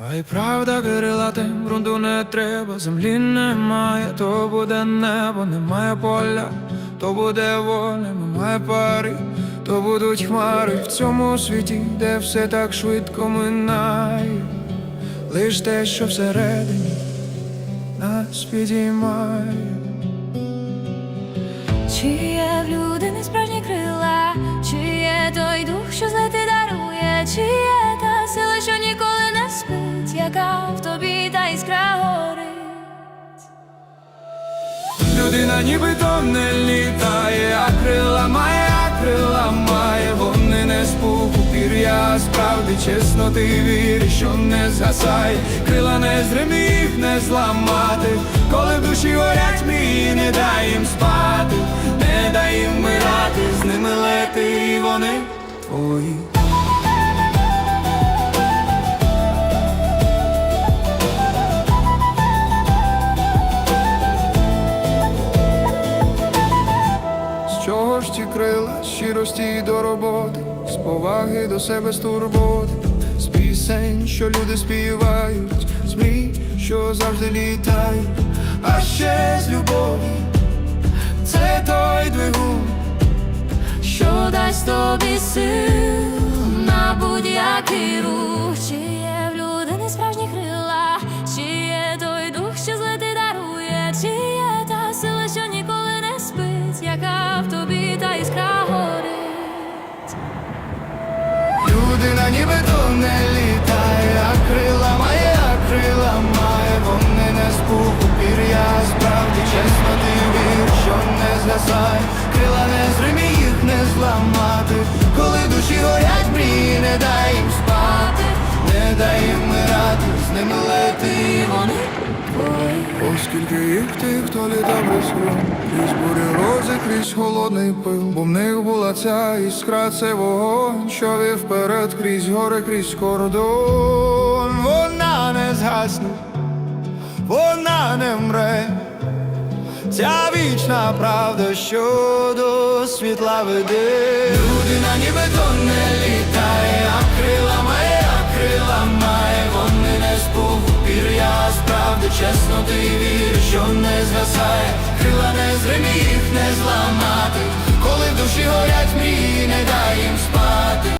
А й правда крилатим ґрунту не треба, землі немає, то буде небо, немає поля, то буде воля, немає пари, то будуть хмари в цьому світі, де все так швидко минає, лиш те, що всередині нас підіймає. Яка в тобі та іскра горить. Людина нібито не літає, а крила має, а крила має, вони не з пуху пір'я, справді чесно ти віриш, що не згасає, крила не зрими, їх не зламати, коли в душі горять мрії, не дай їм спати, не дай їм вмирати, з ними лети, і вони твої. Щирості до роботи, з поваги до себе з турботи, з пісень, що люди співають, з мрій, що завжди літають, а ще з любові, людина нібито не літає, а крила має, а крила має, вони не з пуху пір'я, справді чесно ти вір, що не згасає, крила не зримі, їх не зламати, коли душі горять мрії, не дай їм спати, не дай їм мирати, з ними лети вони. Оскільки їх тих, хто літав без крізь холодний пил, бо в них була ця іскра, це вогонь, що вів вперед крізь гори, крізь кордон. Вона не згасне, вона не мре. Ця вічна правда, що до світла веде. Людина ніби не чесно ти вір, що не згасає, крила не зримі, не зламати, коли в душі горять мрії, не дай їм спати.